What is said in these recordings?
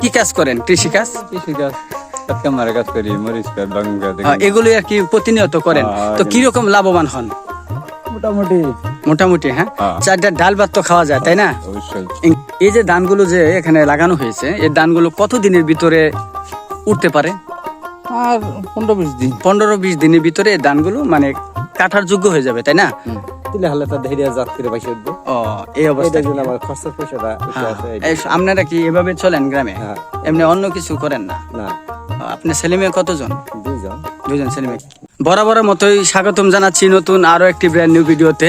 কি কাজ করেন? কৃষি কাজ কৃষি করি মরিচ গাছ হ্যাঁ, এগুলো। আর কি প্রতিনিয়ত করেন। হ্যাঁ, তো কীরকম লাভবান হন? মোটামুটি। মোটামুটি হ্যাঁ। চারটা ডাল ভাত তো খাওয়া যায় তাই না? এই যে ধানগুলো যে এখানে লাগানো হয়েছে এই ধানগুলো কত দিনের ভিতরে উঠতে পারে? আর পনেরো বিশ দিন। পনেরো বিশ দিনের ভিতরে এই ধানগুলো মানে কাটার যোগ্য হয়ে যাবে তাই না? তুলে হালে তার ধৈর্য জাত করে উঠবো। ও এই অবস্থা এটার জন্য আমার খরচের পয়সাটা হ্যাঁ, আপনারা কি এভাবে চলেন গ্রামে? হ্যাঁ। এমনি অন্য কিছু করেন না? না। ও, আপনার ছেলে মেয়ে কতজন? দুইজন। দুজন ছেলে মেয়ে। বরাবরের মতোই স্বাগতম জানাচ্ছি নতুন আরও একটি ব্র্যান্ড নিউ ভিডিওতে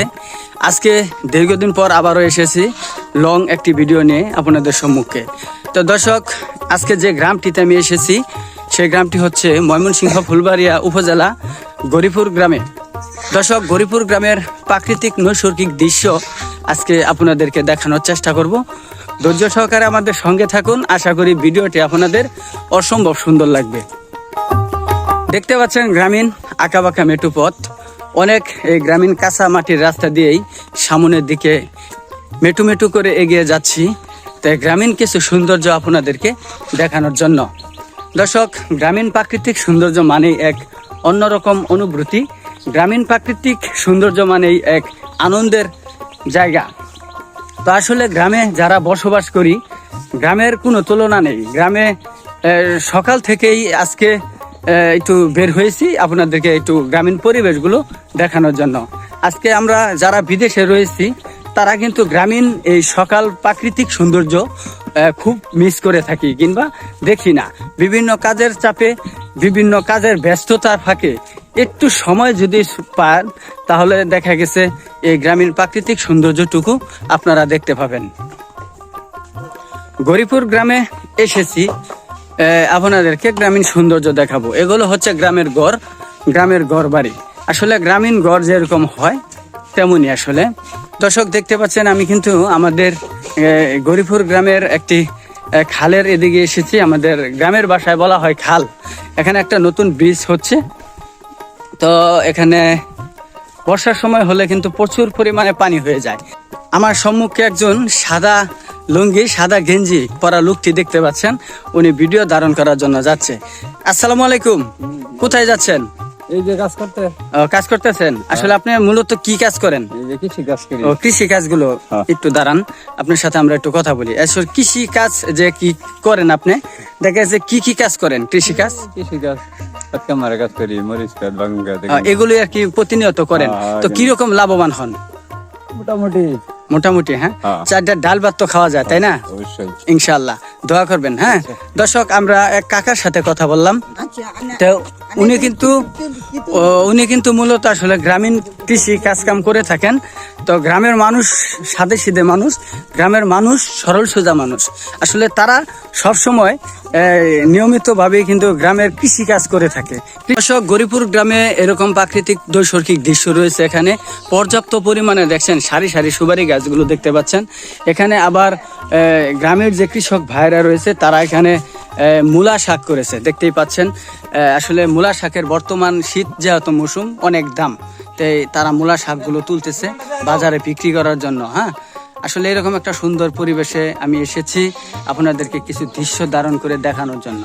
আজকে দীর্ঘদিন পর আবারও এসেছি লং একটি ভিডিও নিয়ে আপনাদের সম্মুখে। তো দর্শক আজকে যে গ্রামটিতে আমি এসেছি সেই গ্রামটি হচ্ছে ময়মনসিংহ ফুলবাড়িয়া উপজেলা গরিপুর গ্রামে। দর্শক গরিপুর গ্রামের প্রাকৃতিক নৈসর্গিক দৃশ্য আজকে আপনাদেরকে দেখানোর চেষ্টা করব। ধৈর্য সহকারে আমাদের সঙ্গে থাকুন। আশা করি ভিডিওটি আপনাদের অসম্ভব সুন্দর লাগবে। দেখতে পাচ্ছেন গ্রামীণ আঁকাবাঁকা মেটু পথ। অনেক এই গ্রামীণ কাঁচা মাটির রাস্তা দিয়েই সামনের দিকে মেটু মেটু করে এগিয়ে যাচ্ছি। তাই গ্রামীণ কিছু সৌন্দর্য আপনাদেরকে দেখানোর জন্য। দর্শক, গ্রামীণ প্রাকৃতিক সৌন্দর্য মানেই এক অন্যরকম অনুভূতি। গ্রামীণ প্রাকৃতিক সৌন্দর্য মানেই এক আনন্দের জায়গা। তো আসলে গ্রামে যারা বসবাস করি, গ্রামের কোনো তুলনা নেই। গ্রামে সকাল থেকেই আজকে একটু বের হয়েছি আপনাদেরকে একটু গ্রামীণ পরিবেশগুলো দেখানোর জন্য। আজকে আমরা যারা বিদেশে রয়েছি, তারা কিন্তু গ্রামীণ এই সকাল প্রাকৃতিক সৌন্দর্য খুব মিস করে থাকি কিংবা দেখি না। বিভিন্ন কাজের চাপে, বিভিন্ন কাজের ব্যস্ততার ফাঁকে একটু সময় যদি পান, তাহলে দেখা গেছে এই গ্রামীণ প্রাকৃতিক সৌন্দর্যটুকু আপনারা দেখতে পাবেন। গরিপুর গ্রামে এসেছি আপনাদেরকে গ্রামীণ সৌন্দর্য দেখাবো। এগুলো হচ্ছে গ্রামের গড় গ্রামের গড় বাড়ি আসলে গ্রামীণ গড় যেরকম হয়, তেমনই আসলে। দর্শক, দেখতে পাচ্ছেন, আমি কিন্তু আমাদের গরিপুর গ্রামের একটি খালের এদিকে এসেছি। আমাদের গ্রামের বাসায় বলা হয় খাল। এখানে একটা নতুন ব্রিজ হচ্ছে। তো এখানে বর্ষার সময় হলে কিন্তু প্রচুর পরিমাণে পানি হয়ে যায়। আমার সম্মুখে একজন সাদা লুঙ্গি সাদা গেঞ্জি পরা লোকটি দেখতে পাচ্ছেন। উনি ভিডিও ধারণ করার জন্য যাচ্ছে। আসসালামু আলাইকুম। কোথায় যাচ্ছেন? এই যে গাছ করতে। কাজ করতেছেন? আসলে আপনি মূলত কি কাজ করেন? কৃষি গাছ করি। ও কৃষি কাজগুলো হ্যাঁ। একটু দাঁড়ান। আপনার সাথে আমরা একটু কথা বলি। আসলে কৃষি কাজ যে কি করেন আপনি? দেখা যাচ্ছে কি কি কাজ করেন? কৃষি কাজ? কৃষি গাছ কাটকামারা কাজ করি মরিচ বাঙ্গা গাছ এগুলো। আর কি প্রতিনিয়ত করেন। হ্যাঁ, তো কীরকম লাভবান হন? মোটামুটি। মোটামুটি হ্যাঁ? হ্যাঁ। চারটা ডাল ভাত তো খাওয়া যায় তাই না? অবশ্যই। ইনশাল্লাহ দোয়া করবেন হ্যাঁ? দর্শক আমরা এক কাকার সাথে কথা বললাম। তো উনি কিন্তু উনি কিন্তু মূলত আসলে গ্রামীণ কৃষি কাজ কাম করে থাকেন। তো গ্রামের মানুষ সাদে সিধে মানুষ গ্রামের মানুষ সরল সোজা মানুষ। আসলে তারা সবসময় নিয়মিতভাবে কিন্তু গ্রামের কৃষি কাজ করে থাকে। কৃষক গরিপুর গ্রামে এরকম প্রাকৃতিক দৈসর্গিক দৃশ্য রয়েছে এখানে। পর্যাপ্ত পরিমাণে দেখছেন সারি সারি সুবারি গাছগুলো দেখতে পাচ্ছেন। এখানে আবার আহ, গ্রামের যে কৃষক ভাইরা রয়েছে, তারা এখানে মূলা শাক করেছে, দেখতেই পাচ্ছেন। আসলে মূলা শাকের বর্তমান শীত যেহেতু মৌসুম, অনেক দাম। তাই তারা মূলা শাকগুলো তুলতেছে বাজারে বিক্রি করার জন্য হ্যাঁ? আসলে এরকম একটা সুন্দর পরিবেশে আমি এসেছি আপনাদেরকে কিছু দৃশ্য ধারণ করে দেখানোর জন্য।